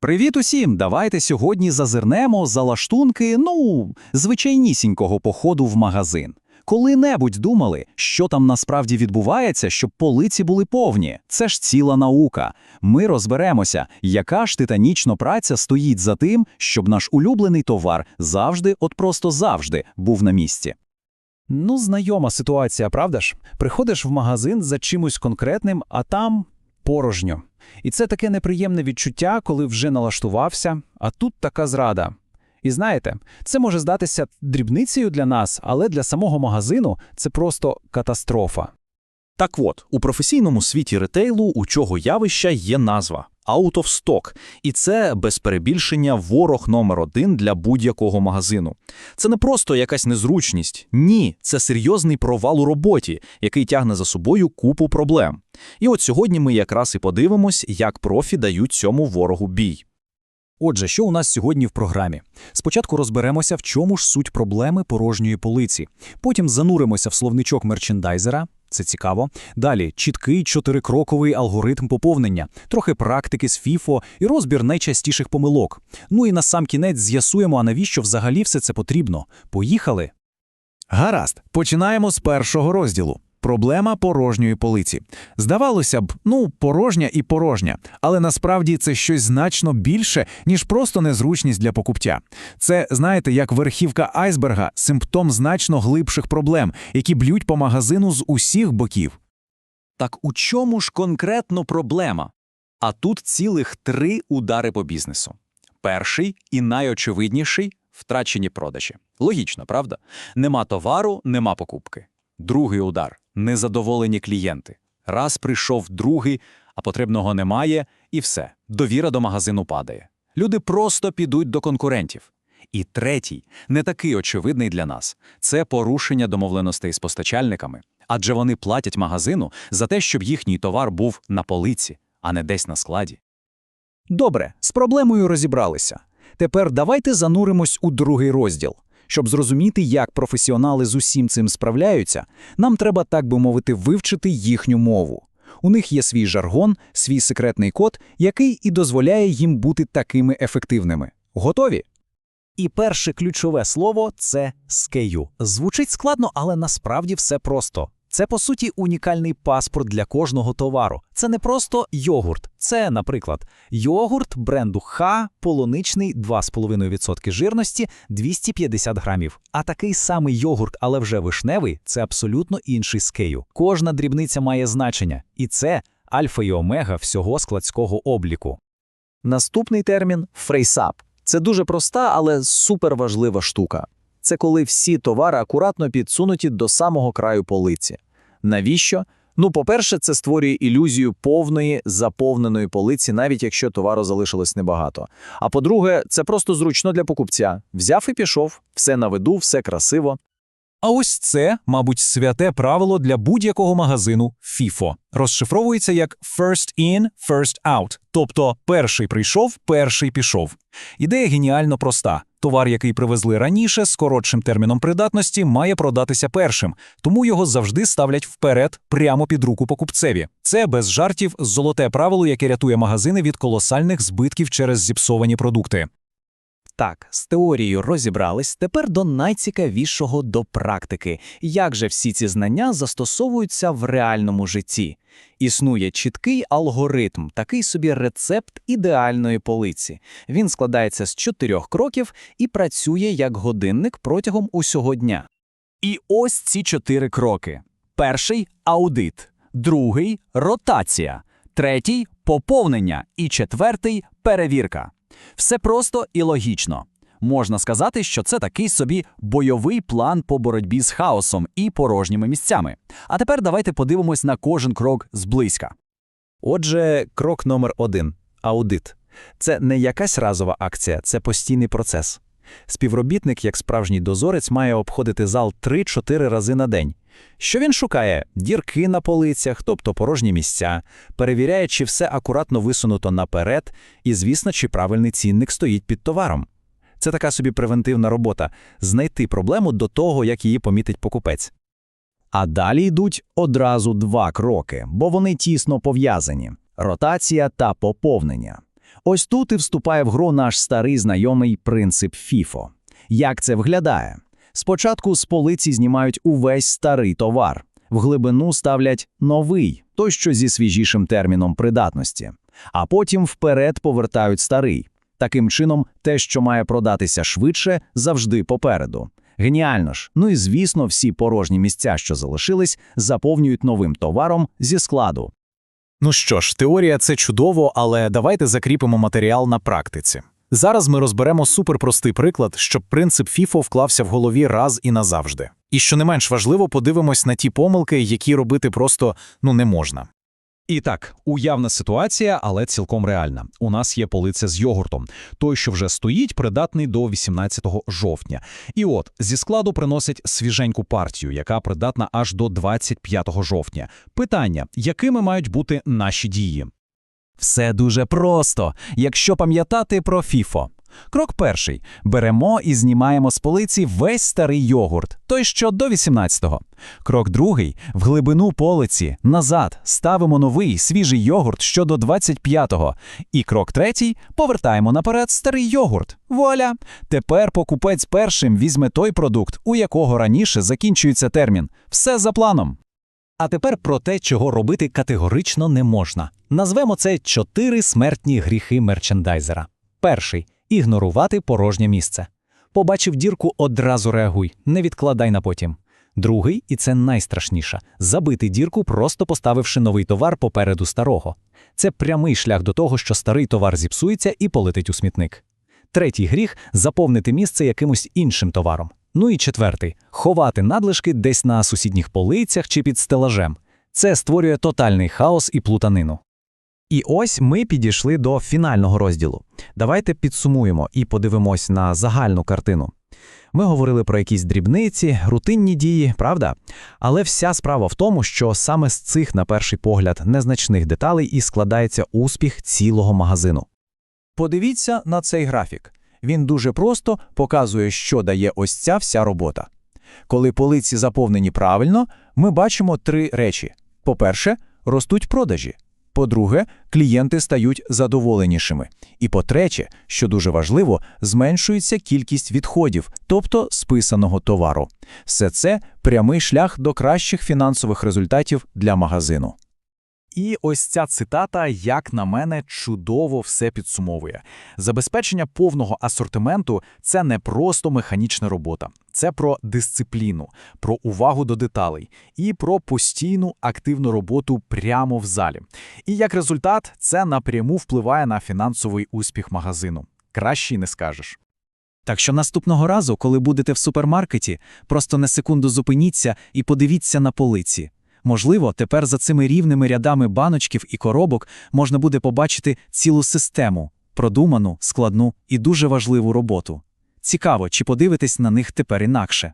Привіт усім! Давайте сьогодні зазирнемо за лаштунки, ну, звичайнісінького походу в магазин. Коли-небудь думали, що там насправді відбувається, щоб полиці були повні. Це ж ціла наука. Ми розберемося, яка ж титанічна праця стоїть за тим, щоб наш улюблений товар завжди, от просто завжди, був на місці. Ну, знайома ситуація, правда ж? Приходиш в магазин за чимось конкретним, а там порожньо. І це таке неприємне відчуття, коли вже налаштувався, а тут така зрада. І знаєте, це може здатися дрібницею для нас, але для самого магазину це просто катастрофа. Так от, у професійному світі ретейлу у чого явища є назва out of stock, і це без перебільшення ворог номер один для будь-якого магазину. Це не просто якась незручність, ні, це серйозний провал у роботі, який тягне за собою купу проблем. І от сьогодні ми якраз і подивимось, як профі дають цьому ворогу бій. Отже, що у нас сьогодні в програмі? Спочатку розберемося, в чому ж суть проблеми порожньої полиці. Потім зануримося в словничок мерчендайзера. Це цікаво. Далі чіткий чотирикроковий алгоритм поповнення, трохи практики з FIFO і розбір найчастіших помилок. Ну і на сам кінець з'ясуємо, а навіщо взагалі все це потрібно. Поїхали! Гаразд, починаємо з першого розділу. Проблема порожньої полиці. Здавалося б, ну, порожня і порожня, але насправді це щось значно більше, ніж просто незручність для покупця. Це, знаєте, як верхівка айсберга, симптом значно глибших проблем, які б'ють по магазину з усіх боків. Так у чому ж конкретно проблема? А тут цілих три удари по бізнесу. Перший і найочевидніший втрачені продажі. Логічно, правда? Нема товару, нема покупки. Другий удар незадоволені клієнти. Раз прийшов другий, а потрібного немає, і все. Довіра до магазину падає. Люди просто підуть до конкурентів. І третій, не такий очевидний для нас, це порушення домовленостей з постачальниками, адже вони платять магазину за те, щоб їхній товар був на полиці, а не десь на складі. Добре, з проблемою розібралися. Тепер давайте зануримось у другий розділ. Щоб зрозуміти, як професіонали з усім цим справляються, нам треба, так би мовити, вивчити їхню мову. У них є свій жаргон, свій секретний код, який і дозволяє їм бути такими ефективними. Готові? І перше ключове слово це скею. Звучить складно, але насправді все просто. Це, по суті, унікальний паспорт для кожного товару. Це не просто йогурт. Це, наприклад, йогурт бренду Х, полуничний 2,5% жирності, 250 грамів. А такий самий йогурт, але вже вишневий, це абсолютно інший скею. Кожна дрібниця має значення, і це альфа і омега всього складського обліку. Наступний термін фрейсап. Це дуже проста, але суперважлива штука. Це коли всі товари акуратно підсунуті до самого краю полиці. Навіщо? Ну, по-перше, це створює ілюзію повної заповненої полиці, навіть якщо товару залишилось небагато. А по-друге, це просто зручно для покупця. Взяв і пішов, все на виду, все красиво. А ось це, мабуть, святе правило для будь-якого магазину FIFO. Розшифровується як «first in, first out», тобто перший прийшов, перший пішов. Ідея геніально проста. Товар, який привезли раніше, з коротшим терміном придатності, має продатися першим, тому його завжди ставлять вперед, прямо під руку покупцеві. Це без жартів золоте правило, яке рятує магазини від колосальних збитків через зіпсовані продукти. Так, з теорією розібрались, тепер до найцікавішого до практики. Як же всі ці знання застосовуються в реальному житті? Існує чіткий алгоритм, такий собі рецепт ідеальної полиці. Він складається з чотирьох кроків і працює як годинник протягом усього дня. І ось ці чотири кроки: перший аудит, другий ротація, третій поповнення і четвертий перевірка. Все просто і логічно. Можна сказати, що це такий собі бойовий план по боротьбі з хаосом і порожніми місцями. А тепер давайте подивимось на кожен крок зблизька. Отже, крок номер один аудит. Це не якась разова акція, це постійний процес. Співробітник, як справжній дозорець, має обходити зал 3-4 рази на день. Що він шукає? Дірки на полицях, тобто порожні місця, перевіряє, чи все акуратно висунуто наперед, і, звісно, чи правильний цінник стоїть під товаром. Це така собі превентивна робота знайти проблему до того, як її помітить покупець. А далі йдуть одразу два кроки, бо вони тісно пов'язані ротація та поповнення. Ось тут і вступає в гру наш старий знайомий принцип FIFO. Як це виглядає? Спочатку з полиці знімають увесь старий товар, в глибину ставлять новий, той, що зі свіжішим терміном придатності, а потім вперед повертають старий. Таким чином, те, що має продатися швидше, завжди попереду. Геніально ж. Ну і звісно, всі порожні місця, що залишились, заповнюють новим товаром зі складу. Ну що ж, теорія це чудово, але давайте закріпимо матеріал на практиці. Зараз ми розберемо суперпростий приклад, щоб принцип FIFO вклався в голові раз і назавжди. І що не менш важливо, подивимось на ті помилки, які робити просто ну не можна. І так, уявна ситуація, але цілком реальна. У нас є полиця з йогуртом. Той, що вже стоїть, придатний до 18 жовтня. І от, зі складу приносять свіженьку партію, яка придатна аж до 25 жовтня. Питання, якими мають бути наші дії? Все дуже просто, якщо пам'ятати про FIFO. Крок перший. Беремо і знімаємо з полиці весь старий йогурт, той, що до 18-го. Крок другий. В глибину полиці, назад, ставимо новий, свіжий йогурт, що до 25-го. І крок третій. Повертаємо наперед старий йогурт. Вуаля! Тепер покупець першим візьме той продукт, у якого раніше закінчується термін. Все за планом. А тепер про те, чого робити категорично не можна. Назвемо це чотири смертні гріхи мерчендайзера. Перший ігнорувати порожнє місце. Побачив дірку, одразу реагуй, не відкладай на потім. Другий, і це найстрашніше забити дірку, просто поставивши новий товар попереду старого. Це прямий шлях до того, що старий товар зіпсується і полетить у смітник. Третій гріх заповнити місце якимось іншим товаром. Ну і четвертий ховати надлишки десь на сусідніх полицях чи під стелажем. Це створює тотальний хаос і плутанину. І ось ми підійшли до фінального розділу. Давайте підсумуємо і подивимось на загальну картину. Ми говорили про якісь дрібниці, рутинні дії, правда? Але вся справа в тому, що саме з цих, на перший погляд, незначних деталей і складається успіх цілого магазину. Подивіться на цей графік. Він дуже просто показує, що дає ось ця вся робота. Коли полиці заповнені правильно, ми бачимо три речі: по-перше, ростуть продажі. По-друге, клієнти стають задоволенішими. І по-третє, що дуже важливо, зменшується кількість відходів, тобто списаного товару. Все це прямий шлях до кращих фінансових результатів для магазину. І ось ця цитата, як на мене, чудово все підсумовує. Забезпечення повного асортименту це не просто механічна робота, це про дисципліну, про увагу до деталей і про постійну активну роботу прямо в залі. І як результат, це напряму впливає на фінансовий успіх магазину. Краще не скажеш. Так що наступного разу, коли будете в супермаркеті, просто на секунду зупиніться і подивіться на полиці. Можливо, тепер за цими рівними рядами баночків і коробок можна буде побачити цілу систему, продуману, складну і дуже важливу роботу. Цікаво, чи подивитесь на них тепер інакше.